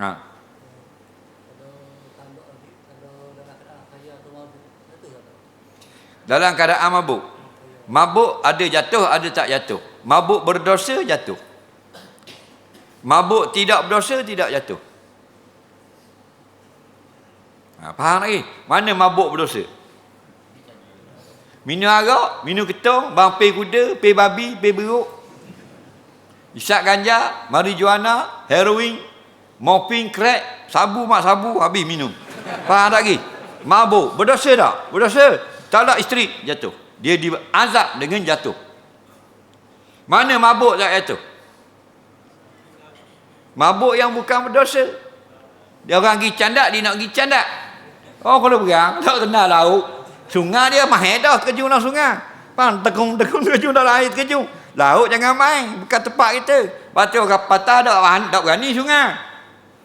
Ha. Dalam keadaan mabuk. Mabuk ada jatuh, ada tak jatuh. Mabuk berdosa, jatuh. Mabuk tidak berdosa, tidak jatuh. Ha, faham lagi? Mana mabuk berdosa? Minum arak, minum ketong, bang pay kuda, pay babi, pay beruk. Isap ganja, marijuana, heroin, morphine, crack, sabu mak sabu, habis minum. Faham tak lagi? Mabuk, berdosa tak? Berdosa. Talak isteri, jatuh. Dia diazab dengan jatuh. Mana mabuk tak jatuh? Mabuk yang bukan berdosa. Dia orang pergi candak, dia nak pergi candak. Oh, kalau berang, tak kenal laut. Sungai dia mahir dah terkejung dalam sungai. Faham? Tekung-tekung terkejung dalam air terkejung. Laut jangan main. Bukan tempat kita. Lepas tu orang patah tak, tak berani sungai.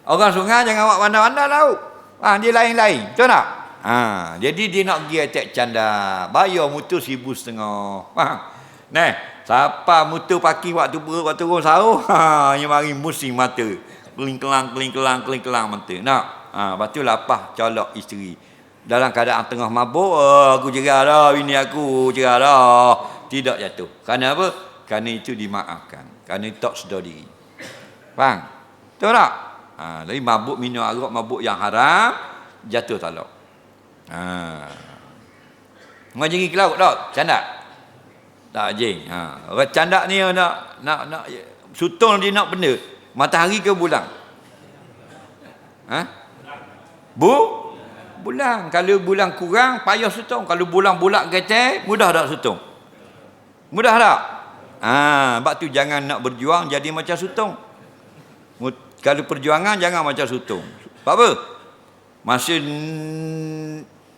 Orang sungai jangan buat pandai-pandai laut. Faham? Dia lain-lain. Betul tak? Ha, jadi dia nak pergi attack canda. Bayar mutu seribu setengah. Faham? Nah, siapa mutu paki waktu perut waktu turun sahur, ha, yang mari musim mata. Keling-kelang, keling-kelang, keling-kelang mata. Nak? Ha, lepas tu lapah colok isteri. Dalam keadaan tengah mabuk, oh, aku cerah dah, bini aku cerah dah. Tidak jatuh. Kerana apa? Kerana itu dimaafkan. Kerana tak sedar diri. Faham? Betul tak? Ha, jadi mabuk minum arak, mabuk yang haram, jatuh talak. Ha. Jengi ke laut tak? Candak? Tak jeng. Ha. Orang candak ni nak nak nak sutong dia nak benda. Matahari ke bulan? Ha? Bu? Bulan. Kalau bulan kurang, payah sutong. Kalau bulan bulat kecil, mudah tak sutong? Mudah tak? Ha, sebab tu jangan nak berjuang jadi macam sutong. Kalau perjuangan jangan macam sutong. Sebab apa? Masa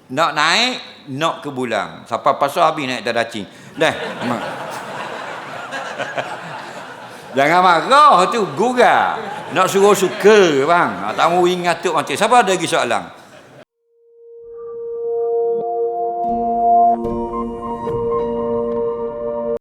nak naik, nak ke bulan. Sampai pasal habis naik tadacing. Dah. Jangan marah tu gurau. Nak suruh suka bang. Tak mau ingat tu mati. Siapa ada lagi soalan?